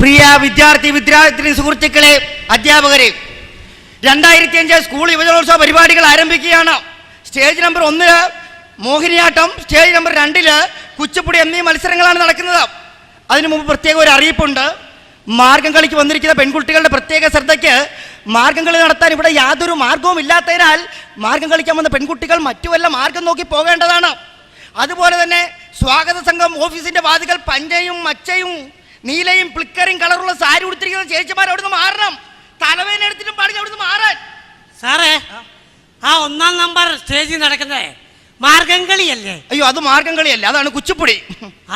പ്രിയ വിദ്യാർത്ഥി വിദ്യാർത്ഥിനി സുഹൃത്തുക്കളെ അധ്യാപകരെ രണ്ടായിരത്തി അഞ്ച് സ്കൂൾ യുവജനോത്സവ പരിപാടികൾ ആരംഭിക്കുകയാണ്. സ്റ്റേജ് നമ്പർ ഒന്നിൽ മോഹിനിയാട്ടം. സ്റ്റേജ് നമ്പർ രണ്ടിൽ കുച്ചിപ്പുടി എന്നീ മത്സരങ്ങളാണ് നടക്കുന്നത്. അതിനു മുമ്പ് പ്രത്യേക ഒരു അറിയിപ്പുണ്ട്. മാർഗം കളിക്ക് വന്നിരിക്കുന്ന പെൺകുട്ടികളുടെ പ്രത്യേക ശ്രദ്ധയ്ക്ക് മാർഗം കളി നടത്താൻ ഇവിടെ യാതൊരു മാർഗവും ഇല്ലാത്തതിനാൽ മാർഗം കളിക്കാൻ വന്ന പെൺകുട്ടികൾ മറ്റു വല്ല മാർഗം നോക്കി പോകേണ്ടതാണ്. അതുപോലെ തന്നെ സ്വാഗത സംഘം ഓഫീസിന്റെ വാതികൾ പഞ്ചയും മച്ചയും നീലയും പ്ലിക്കറും കളറുള്ള സാരി ഉടുത്തിരിക്കുന്ന ചേച്ചിമാർ അവിടുന്ന് മാറണം. തലവേന എടുത്തിട്ടും പാടി അവിടുന്ന് മാറാൻ. സാറേ ആ ഒന്നാം നമ്പർ സ്റ്റേജിൽ നടക്കുന്നേ മാർഗം കളിയല്ലേ അയ്യോ അത് മാർഗം കളിയല്ല അതാണ് കുച്ചിപ്പുടി.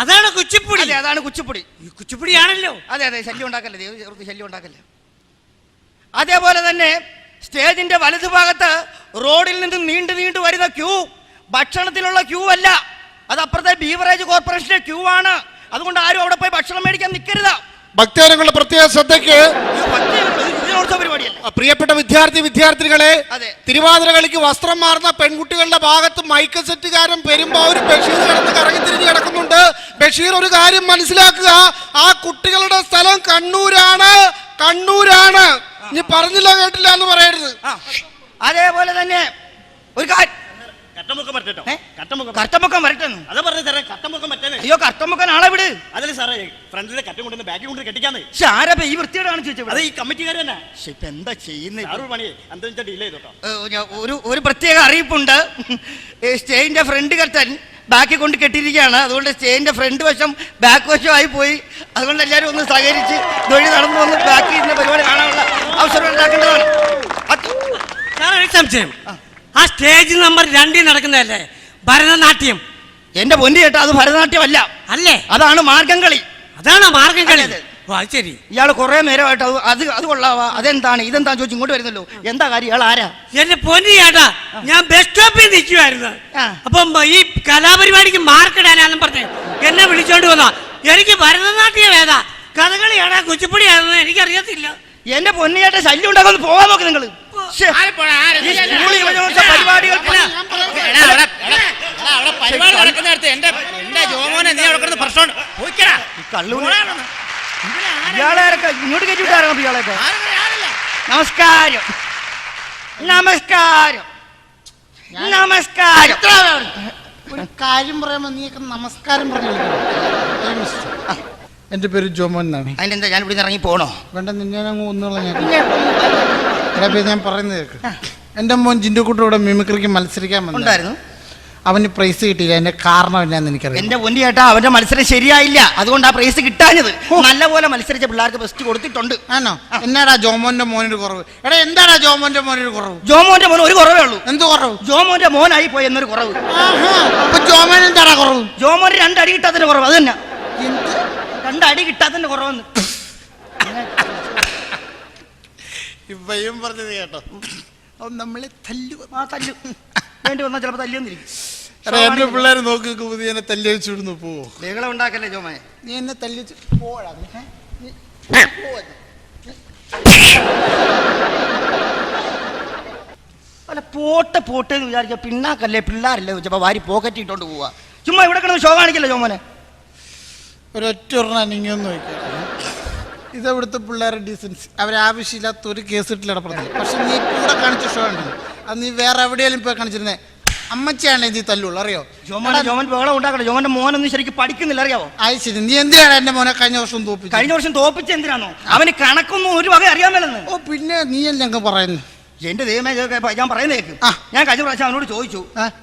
അതാണ് കുച്ചിപ്പുടി. അതെ അതാണ് കുച്ചിപ്പുടി. ഈ കുച്ചിപ്പുടിയാണല്ലോ. അതെ അതെ ശല്യം ഉണ്ടാക്കല്ലേ ദൈവം ശല്യം ഉണ്ടാക്കല്ലേ. അതേപോലെ തന്നെ സ്റ്റേജിന്റെ വലതുഭാഗത്ത് റോഡിൽ നിന്ന് നീണ്ടു നീണ്ടു വരുന്ന ക്യൂ ഭക്ഷണത്തിലുള്ള ക്യൂ അല്ല. അത് അപ്പുറത്തെ ബീവറേജ് കോർപ്പറേഷന്റെ ക്യൂ ആണ്. അതുകൊണ്ട് ആരും അവിടെ പോയി ഭക്ഷണം മേടിക്കാൻ നിൽക്കരുത് ഭക്തജനങ്ങളുടെ പ്രത്യേക ശ്രദ്ധയ്ക്ക് പ്രിയപ്പെട്ട വിദ്യാർത്ഥി വിദ്യാർത്ഥികളെ. തിരുവാതിര കളിക്ക് വസ്ത്രം മാറുന്ന പെൺകുട്ടികളുടെ ഭാഗത്ത് മൈക്ക് സെറ്റുകാരൻ പെരുമ്പാവൂർ ബഷീർ കിടന്ന് കറങ്ങി തിരിഞ്ഞ് കിടക്കുന്നുണ്ട്. ബഷീർ ഒരു കാര്യം മനസ്സിലാക്കുക. ആ കുട്ടികളുടെ സ്ഥലം കണ്ണൂരാണ്. കണ്ണൂരാണ്. ഇനി പറഞ്ഞില്ല കേട്ടില്ല എന്ന് പറയരുത്. അതേപോലെ തന്നെ ഒരു കാര്യം കട്ടമുക്കം പറ്റട്ടോ ഏ? കട്ടമുക്കം കർത്തമുക്കം വരട്ടെന്ന്? അത് പറഞ്ഞു സാറേ കട്ടമുക്കം പറ്റാനേ അയ്യോ കർത്തമുക്കൻ ആളെ വിട്. അതല്ലേ സാറേ ഫ്രണ്ടിലെ കറ്റം കൊണ്ടുവന്ന് ബാക്കി കൊണ്ട് കെട്ടിക്കാന്ന്. പക്ഷെ ആരപ്പ ഈ വൃത്തിയോടാണ് അത് ചോദിച്ചത് ഈ കമ്മിറ്റിക്കാർ തന്നെ. ഇപ്പൊ എന്താ ചെയ്യുന്നത് സാറ് പണിയെ എന്താ വെച്ചാൽ ഡീൽ ചെയ്തോട്ടോ. ഏ, ഞാൻ ഒരു ഒരു പ്രത്യേക അറിയിപ്പുണ്ട്. ഏ, സ്റ്റേജിന്റെ ഫ്രണ്ട് കർട്ടൻ ബാക്കി കൊണ്ട് കെട്ടിയിരിക്കുകയാണ്. അതുകൊണ്ട് സ്റ്റേജിന്റെ ഫ്രണ്ട് വശം ബാക്ക് വശമായി പോയി. അതുകൊണ്ട് എല്ലാവരും ഒന്ന് സഹകരിച്ച് ഇതുവഴി നടന്നു വന്ന് ബാക്കി ഇന്ന പരിപാടി കാണാനുള്ള അവസരം ഉണ്ടാക്കേണ്ടതാണ്. അത് സാറേ ഒരു സംശയം. ആ സ്റ്റേജ് നമ്പർ രണ്ടിൽ നടക്കുന്നതല്ലേ? ഭരതനാട്യം. എന്റെ പൊന്നി ചേട്ടാ അത് ഭരതനാട്യമല്ല. അല്ലേ? അതാണ് മാർഗം കളി അതാണ് മാർഗം കളി ശരി. ഇയാൾ കുറെ നേരമായിട്ട് അത് അത് അത് കൊള്ളാവാ. അതെന്താണ്? ഇതെന്താ ചോദിച്ചു ഇങ്ങോട്ട് വരുന്നല്ലോ. എന്താ കാര്യം? ഇയാൾ ആരാ? എന്റെ പൊന്നി ചേട്ടാ ഞാൻ ബസ് സ്റ്റോപ്പിൽ നിൽക്കുമായിരുന്നു. അപ്പം ഈ കലാപരിപാടിക്ക് മാർക്കിടാനാന്നും പറഞ്ഞു എന്നെ വിളിച്ചോണ്ട് വന്നാ എനിക്ക് ഭരതനാട്യം ഏതാ? കഥകളി ഏടാ കുച്ചിപ്പുടി കുച്ചിപ്പുടിയാണെന്ന് എനിക്കറിയത്തില്ല. എന്റെ പൊന്നിയേട്ട ശല്യം ഉണ്ടാക്കാൻ പോവാൻ നോക്ക് നിങ്ങൾ ഈ സ്കൂൾ യുവജനോത്സവ പരിപാടികൾ പരിപാടി നേരത്തെ എന്റെ എന്റെ ജോമോനെ നീ അവിടെ കിടന്ന് പ്രശ്നം പോയിക്കടാ. കള്ളൂനെ ഇയാളെ ഇങ്ങോട്ട് കയറ്റി നമസ്കാരം. നമസ്കാരം. നമസ്കാരം. ഒരു കാര്യം പറയുമ്പോ നീയൊക്കെ നമസ്കാരം പറഞ്ഞു എന്റെ പേര് ജോമോൻ എന്നാണ്. എന്താ ഞാൻ ഇവിടെ ഇറങ്ങി പോണോ? വേണ്ട നിന്നെ ഒന്നുള്ള ഞാൻ ഞാൻ പറയുന്നത് കേൾക്ക് എന്റെ മോൻ ജിൻഡുക്കുട്ടിയുടെ മിമിക്രിക്ക് മത്സരിക്കാൻ വന്നു ഉണ്ടായിരുന്നു. അവന് പ്രൈസ് കിട്ടിയില്ല. എന്റെ കാരണം എന്നാന്ന് എനിക്കറിയാം എന്റെ പൊന്നി ചേട്ടാ അവന്റെ മത്സരം ശരിയായില്ല. അതുകൊണ്ട് ആ പ്രൈസ് കിട്ടാഞ്ഞത്. നല്ലപോലെ മത്സരിച്ച പിള്ളേർക്ക് ബെസ്റ്റ് കൊടുത്തിട്ടുണ്ട്. ആണോ? എന്നാടാ ജോമോന്റെ മോനൊരു കുറവ്? എടാ എന്താടാ ജോമോന്റെ മോനൊരു കുറവ്? ജോമോന്റെ മോൻ ഒരു കുറവേ ഉള്ളൂ. എന്ത് കുറവ്? ജോമോന്റെ മോനായി പോയി എന്നൊരു കുറവ്. ജോമോൻ എന്താടാ കുറവ്? ജോമോൻ രണ്ടടി കിട്ടാത്തതിന്റെ കുറവ്. അത് തന്നെ. രണ്ടടി കിട്ടാത്തതിന്റെ കുറവെന്ന്. ഇവയും പറഞ്ഞത് കേട്ടോ. അവൻ നമ്മളെ തല്ലു. ആ തല്ലു. വേണ്ടി വന്നാൽ ചിലപ്പോൾ തല്ലിയൊന്നിരിക്കും എന്റെ പിള്ളേർ നോക്കി നീ എന്നെ തല്ലി വിടുന്നു പോവോ ബഹളം ഉണ്ടാക്കല്ലേ ജോമനെ നീ എന്നെ തല്ലി വെച്ച് പോടാ നീ. നീ പോവാ. അല്ല പോട്ടെ പോട്ടെ എന്ന് വിചാരിച്ച പിന്നാക്കല്ലേ പിള്ളേരല്ലേ ചോദിച്ചപ്പോ വാരി പോക്കറ്റ് ഇട്ടോണ്ട് പോവാ. ചുമ്മാ ഇവിടെ കിടന്ന് ഷോ കാണിക്കല്ലേ ചോമനെ ഒരൊറ്റ ഒരെണ്ണം അനങ്ങിയൊന്നും നോക്കിയാ ഇതെവിടുത്തെ പിള്ളേരുടെ ഡിസൻസ് അവരാവശ്യമില്ലാത്ത ഒരു കേസ് ഇട്ടില്ല പക്ഷെ നീ കൂടെ കാണിച്ച ഷോ ഉണ്ടല്ലോ അത് നീ വേറെ എവിടെയെങ്കിലും പോയി കാണിച്ചിരുന്നേ? അമ്മച്ചാണ് ഇത് തല്ലുള്ളൂ അറിയോ? ജോമോനെ ജോമൻ ബഹളം ഉണ്ടാക്കണം ജോമന്റെ മോനൊന്നും ശരിക്കും പഠിക്കുന്നില്ല അറിയാവോ? ആയി ശരി. നീ എന്തിനാണ് എന്റെ മോനെ കഴിഞ്ഞ വർഷം തോപ്പിച്ചു കഴിഞ്ഞ വർഷം തോപ്പിച്ച എന്തിനാണോ അവന് കണക്കൊന്നും ഒരു വക അറിയാൻ മേലെന്ന് ഓ പിന്നെ നീ അല്ലേ അങ്ങ് പറയുന്നു? എന്റെ ദൈവമേ ഞാൻ പറയുന്നേക്ക് ഞാൻ കഴിഞ്ഞ പ്രാവശ്യം അവനോട് ചോദിച്ചു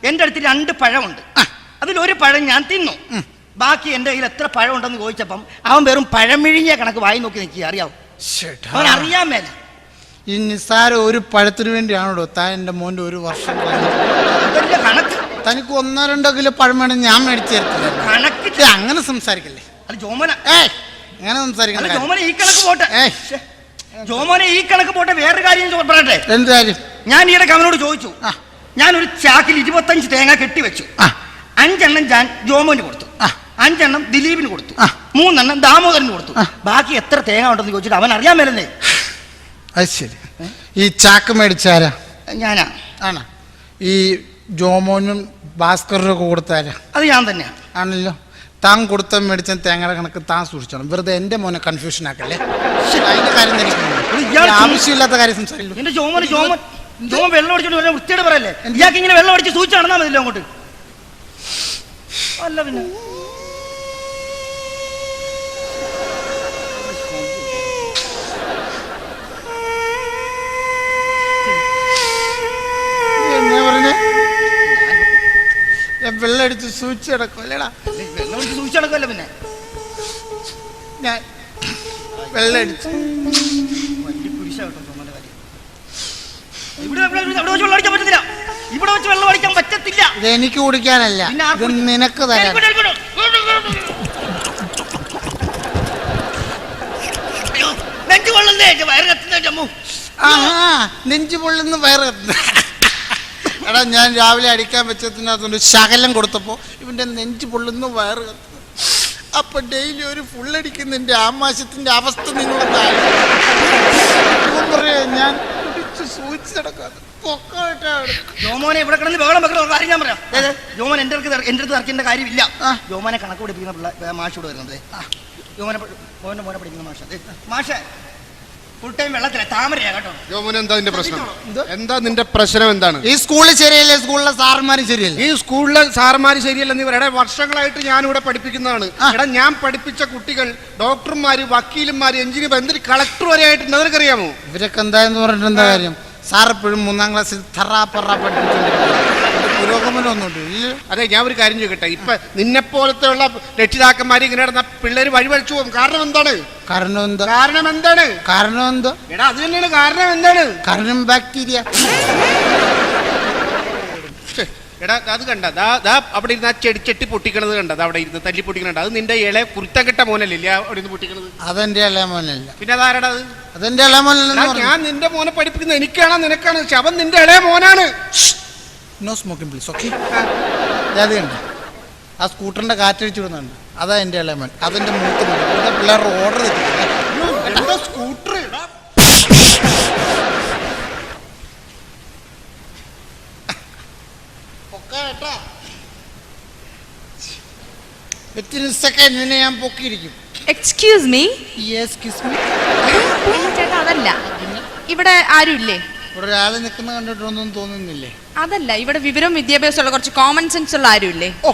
എന്റെ അടുത്ത് രണ്ട് പഴമുണ്ട്. അതിലൊരു പഴം ഞാൻ തിന്നു. ബാക്കി എന്റെ കയ്യിൽ എത്ര പഴം ഉണ്ടെന്ന് ചോദിച്ചപ്പം അവൻ വെറും പഴമിഴിഞ്ഞ കണക്ക് വായി നോക്കി നിൽക്കുക അറിയാവോ? അവൻ അറിയാൻ മേല. ഈ നിസ്സാര ഒരു പഴത്തിന് വേണ്ടിയാണോ താൻ എന്റെ മോന്റെ ഒരു വർഷം കണക്ക്. തനിക്ക് ഒന്നോ രണ്ടോ കിലോ പഴം വേണം ഞാൻ മേടിച്ചു തരത്തില്ല. കണക്ക്. അങ്ങനെ സംസാരിക്കല്ലേ? അല്ല ജോമന. ഏയ് അങ്ങനെ അല്ല സംസാരിക്കണ്ട ജോമനെ ഈ കണക്ക് പോട്ടെ. ഏയ്. ജോമോനെ ഈ കണക്ക് പോട്ടെ വേറൊരു കാര്യം ചോ- പറയട്ടെ? എന്ത് കാര്യം? ഞാൻ ഈയിടെ അവനോട് ചോദിച്ചു. ഞാൻ ഒരു ചാക്കിൽ ഇരുപത്തഞ്ച് തേങ്ങ കെട്ടിവെച്ചു ആ. അഞ്ചെണ്ണം ഞാൻ ജോമോന് കൊടുത്തു. ആ. അഞ്ചെണ്ണം ദിലീപിന് കൊടുത്തു. ആ. മൂന്നെണ്ണം ദാമോദരന് കൊടുത്തു. ബാക്കി എത്ര തേങ്ങ ഉണ്ടെന്ന് ചോദിച്ചിട്ട് അവൻ അറിയാൻ മേലെന്നേ. അത് ശരി. ഈ ചാക്ക് മേടിച്ചാരാ ഞാനാ. ആണോ? ഈ ജോമോനും ഭാസ്കറിനും ഒക്കെ കൊടുത്താരാ അത് ഞാൻ തന്നെയാ. ആണല്ലോ. താൻ കൊടുത്ത മേടിച്ച തേങ്ങയുടെ കണക്ക് താൻ സൂക്ഷിച്ചോണം. വെറുതെ എന്റെ മോനെ കൺഫ്യൂഷൻ ആക്കല്ലേ? ശരി, അതിന്റെ കാര്യം എനിക്ക് ആവശ്യമില്ലാത്ത കാര്യം സംസാരിക്കുന്നു എന്റെ ജോമന് ജോമോൻ ജോമോൻ വെള്ളം അടിച്ചോണ്ട് വരാൻ വൃത്തിയോട് പറയല്ലേ? ഇയാൾക്ക് ഇങ്ങനെ വെള്ളം അടിച്ച് സൂചിച്ച് നടന്നാ മതിയല്ലോ അങ്ങോട്ട്. അല്ല പിന്നെ. വെള്ളടിച്ച് സൂക്ഷിച്ച് കിടക്കും അല്ലേടാ? സൂചിച്ച് നടക്കുമല്ലോ പിന്നെ? ഞാൻ വെള്ളടിച്ച് വലിയ കുരിശാട്ടോ ജോമന്റെ കാര്യം. ഇവിടെ ഇവിടെ ഇവിടെ ഇവിടെ വെച്ച് വെള്ളം അടിക്കാൻ പറ്റത്തില്ല. ഇവിടെ വെച്ച് വെള്ളം അടിക്കാൻ പറ്റത്തില്ല. ഇത് എനിക്ക് കുടിക്കാനല്ല. പിന്നെ ഇത്? നിനക്ക് തരാം നെഞ്ചു. അയ്യോ, നെഞ്ച് കൊള്ളുന്നേ വയറ് കത്തുന്നേ ചമ്മു ആഹാ നെഞ്ചു പൊള്ളുന്ന വയറ് കത്തുന്നു. എടാ ഞാൻ രാവിലെ അടിക്കാൻ വെച്ചതിനകത്തൊരു ശകലം കൊടുത്തപ്പോൾ ഇവന്റെ നെഞ്ച് പൊള്ളുന്ന വയറ് കത്തുന്നു. അപ്പൊ ഡെയിലി ഒരു ഫുള്ളടിക്കുന്നതിന്റെ ആമാശത്തിന്റെ അവസ്ഥ നിങ്ങളൊന്ന്. പറയാ ഞാൻ സൂചിച്ചടക്കാതെ ജോമോനെ ഇവിടെ കിടന്ന് ബഹളം വെക്കണം? കാര്യം ഞാൻ പറയാം. ജോമോൻ എന്റെ അടുത്ത് എന്റെ അടുത്ത് ഇറക്കേണ്ട കാര്യമില്ല. ജോമോനെ കണക്ക് പഠിപ്പിക്കുന്ന പിള്ളേർ മാഷ് ഇവിടെ വരുന്നത് ജോമോനെ മോനെ മോനെ പഠിക്കുന്ന മാഷ. മാഷ ഫുൾ ടൈം വെള്ളത്തില. താമരയാ കേട്ടോ. ജോമോന് എന്താ നിന്റെ പ്രശ്നം? എന്താ? നിന്റെ പ്രശ്നം എന്താണ്? ഈ സ്കൂളിൽ ശരിയല്ല? സ്കൂളിലെ സാറന്മാരും ശരിയല്ല? ഈ സ്കൂളിലെ സാറന്മാര് ശരിയല്ലെന്ന് ഇവരുടെ വർഷങ്ങളായിട്ട് ഞാൻ ഇവിടെ പഠിപ്പിക്കുന്നതാണ്. ഇവിടെ എടാ ഞാൻ പഠിപ്പിച്ച കുട്ടികൾ ഡോക്ടർമാര് വക്കീലന്മാര് എഞ്ചിനീയർ എന്തൊരു കളക്ടർ വരെ ആയിട്ടുണ്ട്. അവർക്കറിയാമോ ഇവരൊക്കെ എന്താന്ന് പറഞ്ഞിട്ട് എന്താ കാര്യം? സാർ എപ്പോഴും മൂന്നാം ക്ലാസ്സിൽ തറ പറ പഠിപ്പിച്ചോണ്ടിരിക്കും പുരോഗമനം ഒന്നുമില്ല ഇല്ല അതെ ഞാൻ ഒരു കാര്യം ചോദിക്കട്ടെ. ഇപ്പൊ നിന്നെ പോലത്തെ ഉള്ള രക്ഷിതാക്കന്മാര് ഇങ്ങനെ നടന്ന പിള്ളേര് വഴിവഴിച്ചു പോകും. കാരണം എന്താണ്? കാരണം എന്താ? കാരണം എന്താണ്? കാരണം എന്താ? എടാ അത് തന്നെയാണ് കാരണം എന്താണ്? കാരണം ബാക്ടീരിയ. എടാ അത് കണ്ട. ദാ ദാ അവിടെ ഇരുന്ന് ആ ചെടി ചെട്ടി പൊട്ടിക്കണത് കണ്ടത് അവിടെ ഇരുന്ന് തല്ലി പൊട്ടിക്കണത് അത് നിന്റെ ഇളെ കുരുത്തം കെട്ട മോനല്ലേ അവിടെ ഇരുന്ന് പൊട്ടിക്കണത്. അതെന്റെ ഇളയമോനല്ല പിന്നെ അതാരടാ അത്? അതെന്റെ ഇളയ മോനല്ല ഞാൻ നിന്റെ മോനെ പഠിപ്പിക്കുന്നത് എനിക്കാണോ നിനക്കാണ്? ശവം നിന്റെ ഇളയ മോനാണ്. നോ സ്മോക്കിംഗ് പ്ലീസ് ഓക്കെ അത് കണ്ട ആ സ്കൂട്ടറിന്റെ കാറ്റഴിച്ചു വിടുന്നുണ്ട് അതാ എന്റെ ഇളയമൻ അതെന്റെ മൂത്ത് എന്റെ ഇവിടുത്തെ പിള്ളേരുടെ ഓർഡർ തെറ്റില്ല സ്കൂട്ടർ വിത്തിൻ സെക്കൻഡ് നിന്നെ ഞാൻ പൊക്കിയിരിക്കും. Excuse me yes kiss me ചേട്ടാ അതല്ല. ഇവിടെ ആരുമില്ലേ? ഇവിടെ ഒരാൾ നിൽക്കുന്ന കണ്ടിട്ടൊന്നും തോന്നുന്നില്ലേ? അതല്ല ഇവിടെ വിവരവും വിദ്യാഭ്യാസമുള്ള കുറച്ച് കോമൺ സെൻസ് ഉള്ള ആരുമില്ലേ? ഓ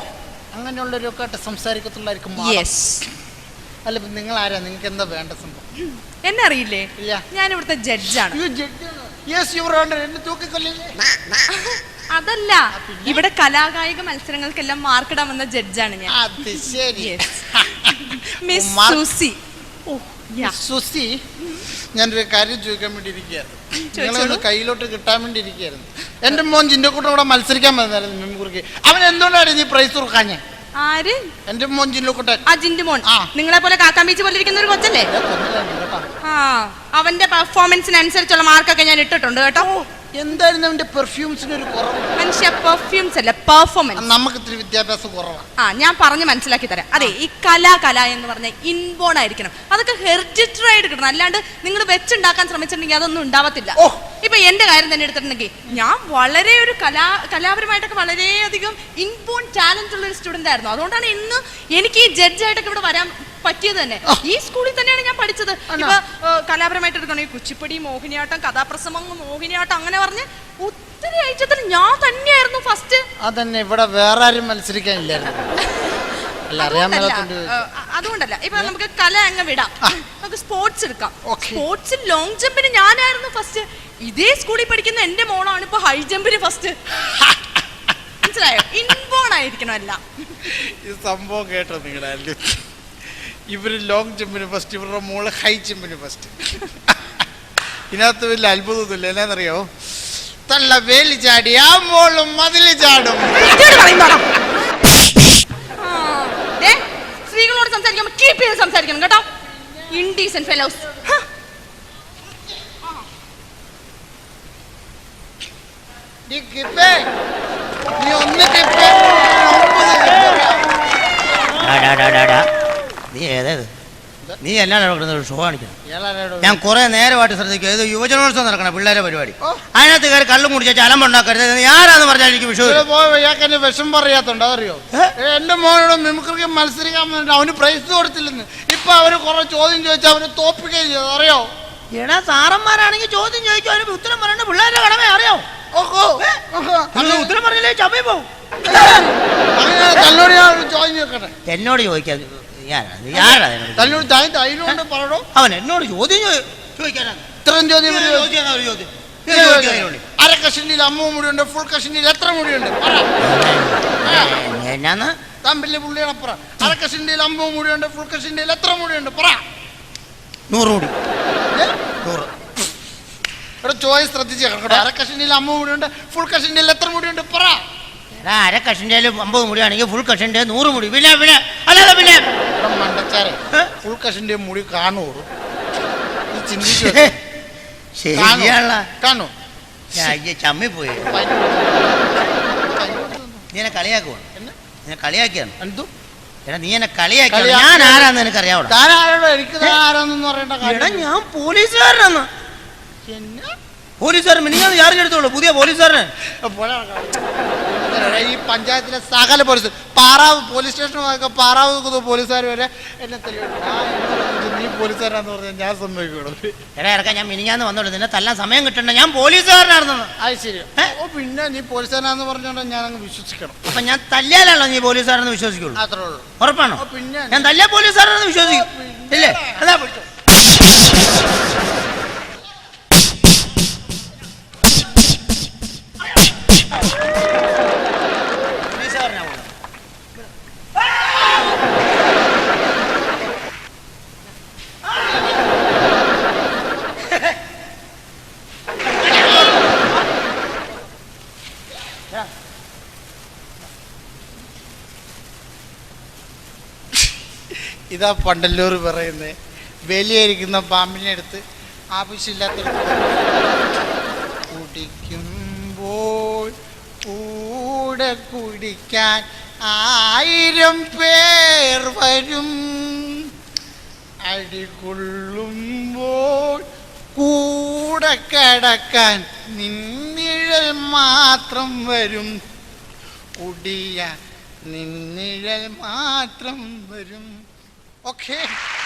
അങ്ങനെയുള്ളവരൊക്കെ ആയിട്ട് സംസാരിക്കത്തുള്ളായിരിക്കും. യെസ് അല്ല ഇപ്പൊ നിങ്ങൾ ആരാ നിങ്ങൾക്ക് എന്താ വേണ്ട സംഭവം എന്നെ അറിയില്ലേ ഇല്ല. ഞാൻ ഇവിടുത്തെ ജഡ്ജാണ് യെസ് യുവർ ഓണർ എന്നെ തൂക്കിക്കൊല്ലില്ലേ? അതല്ല ഇവിടെ കലാകായിക മത്സരങ്ങൾക്കെല്ലാം മാർക്കിടാൻ വന്ന ജഡ്ജാണ് ഞാൻ. അത് ശരി. Yes. Miss Susie Susie Yeah. Susie ഞാനൊരു കാര്യം ചോദിക്കാൻ വേണ്ടി ഇരിക്കുകയായിരുന്നു നിങ്ങളൊന്ന് കയ്യിലോട്ട് കിട്ടാൻ വേണ്ടി ഇരിക്കുകയായിരുന്നു എന്റെ മോൻ ജിന്റെ കൂടെ ഇവിടെ മത്സരിക്കാൻ വന്നായിരുന്നു മെമ്പുർക്ക്. അവൻ എന്തുകൊണ്ടാണ് നീ പ്രൈസ് കൊടുക്കാഞ്ഞേ? ആര്? എന്റെ മോൻ ജില്ലോക്കുട്ടൻ അജിന്റെ മോൻ. ആ. നിങ്ങളെ പോലെ കാക്കാമ്പീച്ച് പോലെ ഇരിക്കുന്ന ഒരു കൊച്ചല്ലേ? കേട്ടോ ആ അവന്റെ പെർഫോമൻസിനനുസരിച്ചുള്ള മാർക്കൊക്കെ ഞാൻ ഇട്ടിട്ടുണ്ട് കേട്ടോ. എന്തായിരുന്നു അവന്റെ പെർഫ്യൂംസിന് ഒരു കുറവ്? മനുഷ്യ പെർഫ്യൂംസ് അല്ല പെർഫോമൻസ് നമുക്ക് ഇത്തിരി വിദ്യാഭ്യാസം കുറവാണ് ആ ഞാൻ പറഞ്ഞ് മനസ്സിലാക്കി തരാം. അതെ ഈ കല കല എന്ന് പറഞ്ഞ ഇൻബോൺ ആയിരിക്കണം. അതൊക്കെ ഹെറിഡിറ്ററി ആയിട്ട് കിട്ടണം. അല്ലാണ്ട് നിങ്ങൾ വെച്ചുണ്ടാക്കാൻ ശ്രമിച്ചിട്ടുണ്ടെങ്കിൽ അതൊന്നും ഉണ്ടാവത്തില്ല. ഓ. ഇപ്പൊ എന്റെ കാര്യം തന്നെ എടുത്തിട്ടുണ്ടെങ്കിൽ ഞാൻ വളരെ ഒരു കലാ കലാപരമായിട്ടൊക്കെ വളരെയധികം ഇൻബോൺ ടാലന്റ് ഉള്ള ഒരു സ്റ്റുഡന്റ് ആയിരുന്നു. അതുകൊണ്ടാണ് ഇന്ന് എനിക്ക് ഈ ജഡ്ജായിട്ടൊക്കെ ഇവിടെ വരാൻ പറ്റിയത് തന്നെ. ഈ സ്കൂളിൽ തന്നെയാണ് ഞാൻ പഠിച്ചത്. ഇപ്പൊ കലാപരമായിട്ട് എടുക്കണമെങ്കിൽ കുച്ചിപ്പടി മോഹിനിയാട്ടം കഥാപ്രസംഗം മോഹിനിയാട്ടം അങ്ങനെ പറഞ്ഞ് ഒത്തിരി ഐറ്റത്തിൽ ഞാൻ തന്നെയായിരുന്നു ഫസ്റ്റ് അതന്നെ ഇവിടെ വേറെ ആരും മത്സരിക്കാനില്ലായിരുന്നു അതുകൊണ്ടല്ല, ഇപ്പൊ നമുക്ക് കല അങ്ങ് വിടാം. നമുക്ക് സ്പോർട്സ് എടുക്കാം. സ്പോർട്സ് സ്പോർട്സിൽ ലോങ് ജമ്പിന് ഞാനായിരുന്നു ഫസ്റ്റ് ഇതേ സ്കൂളിൽ പഠിക്കുന്ന എന്റെ മോളാണ് ഇപ്പൊ ഹൈ ജമ്പിന് ഫസ്റ്റ് മനസ്സിലായോ? ഇൻബോൺ ആയിരിക്കണം എല്ലാം. ഈ സംഭവം കേട്ടോ നിങ്ങളുടെ ഇവർ ലോങ് ജമ്പിന് ഫസ്റ്റ് ഇവരുടെ മോൾ ഹൈ ജമ്പിന് ഫസ്റ്റ് ഇതിനകത്ത് വലിയ അത്ഭുതമൊന്നുമില്ല. എന്നാന്നറിയോ തള്ള വേലി ചാടി ആ മോളും മതിൽ ചാടും. സ്ത്രീകളോട് സംസാരിക്കുമ്പോൾ കീപ്പ് ചെയ്ത് സംസാരിക്കണം കേട്ടോ. ഇൻഡീസൻ ഫെലോസ് നീ കിപ്പേ? നീ ഒന്ന് കിപ്പേ? നീ ഏതേത് നീ എന്നാണ് ഒരു ഷോ കാണിക്കണം. ഞാൻ കുറെ നേരമായിട്ട് ശ്രദ്ധിക്കുക ഇത് യുവജനോത്സവം നടക്കണ പിള്ളേരെ പരിപാടി. അതിനകത്ത് കയറി കള്ളും കുടിച്ച ചലം ഉണ്ടാക്കരുത് ആരാന്ന് പറഞ്ഞാൽ എനിക്ക് വിഷു ഇവിടെ പോയ ഇയാൾക്ക് എന്നെ വിഷം പറയാത്തുണ്ട് അതറിയോ? എന്റെ മോനോട് മിമിക്രിക്ക് മത്സരിക്കാൻ വേണ്ടി അവന് പ്രൈസ് കൊടുത്തില്ലെന്ന്. ഇപ്പൊ അവർ കുറെ ചോദ്യം ചോദിച്ചാൽ അവന് തോപ്പിക്കുകയും ചെയ്തു അറിയോ എടാ സാറന്മാരാണെങ്കിൽ ചോദ്യം ചോദിക്കും. അവന് ഉത്തരം പറയേണ്ട പിള്ളേരുടെ കടമ അറിയോ. ഉത്തരം പറഞ്ഞില്ലേ ചമ്മി പോകും എന്നോട് ചോദിക്കാൻ ഞാനാ നീ ആരാ എന്നോട് തന്നോട് താൻ പറയണോ അവൻ എന്നോട് ചോദ്യം ചോ- ചോദിക്കാനാ ഇത്രയും ചോദ്യം ഇവർ ചോദിച്ചു. ചോദിക്കാനാ ഒരു ചോദ്യം നീ ചോദിക്കാനാ എന്നോട്? അര കഷണ്ടിയിൽ അമ്മ മുടിയുണ്ട് ഫുൾ കഷണ്ടിയിൽ എത്ര മുടിയുണ്ട് പറ. എന്നാന്ന് പറ. അര കഷണ്ടിയിൽ അമ്മ മുടിയുണ്ട് ഫുൾ കഷണ്ടിയിൽ എത്ര മുടിയുണ്ട് പറ. നൂറ് മുടി. ഏ? നൂറ്. ഇവിടെ ചോയ്സ് ശ്രദ്ധിച്ച് കേട്ടോ. അര കഷണ്ടിയിൽ അമ്മ മുടിയുണ്ട് ഫുൾ കഷണ്ടിയിൽ എത്ര മുടിയുണ്ട് പറ. എടാ അര കഷന്റെ അമ്പത് മുടിയാണെങ്കിൽ ഫുൾ കഷന്റെ നൂറ് മുടി. പിന്നെ പിന്നെ അല്ലാതെ പിന്നെ ഇവിടെ മണ്ടച്ചാരെ. ഉൾക്കശിന്റെ മുടി കാണുള്ളൂ ചിന്തിച്ചു ശരിയാണല്ല. കാണോ. ചമ്മി പോയി. നീ എന്നെ? കളിയാക്കുവാ നീ കളിയാക്കിയാണ്? എന്തു? എടാ നീ എന്നെ കളിയാക്കി- ഞാൻ ആരാന്ന് എനിക്ക് അറിയേണ്ട എടാ ഞാൻ പോലീസുകാരനാന്ന്. പോലീസുകാരൻ മിനിഞ്ഞാന്ന് ചാർജ് എടുത്തോളൂ പുതിയ പോലീസുകാരൻ പോടാ. ഈ പഞ്ചായത്തിലെ സകല പോലീസ് പാറാവ് പോലീസ് സ്റ്റേഷനൊക്കെ പാറാവ് പോലീസുകാർ വരെ എന്നെ തെളിവിട്ടു. ആ എന്നോട് നീ പോലീസുകാരാന്ന് പറഞ്ഞാൽ ഞാൻ സമ്മതിക്കുള്ളൂ എടാ ഇറക്കാൻ ഞാൻ മിനിഞ്ഞാന്ന് വന്നോളൂ. നിന്നെ തല്ലാൻ സമയം കിട്ടണ്ട. ഞാൻ പോലീസുകാരനായിരുന്നു അത് ശരി. ഓ പിന്നെ നീ പോലീസുകാരനാന്ന് പറഞ്ഞോണ്ട് ഞാൻ അങ്ങ് വിശ്വസിക്കണം. അപ്പൊ ഞാൻ തല്ലിയാലാണോ നീ പോലീസുകാരെന്ന് വിശ്വസിക്കുള്ളൂ? അത്രേ ഉള്ളൂ. ഉറപ്പാണോ? പിന്നെ. ഞാൻ തല്ലിയ പോലീസുകാരെന്ന് വിശ്വസിക്കും. ഇല്ലേ? അതാ ഇതാ പണ്ടല്ലൂർ പറയുന്നത് വലിയിരിക്കുന്ന പാമ്പിനെ എടുത്ത് ആവശ്യമില്ലാത്ത കുടിക്കുമ്പോൾ കൂടെ കുടിക്കാൻ ആയിരം പേർ വരും. അടികൊള്ളുമ്പോൾ കൂടെ കടക്കാൻ നിന്നിഴൽ മാത്രം വരും. കുടിയ നിന്നിഴൽ മാത്രം വരും. Okay.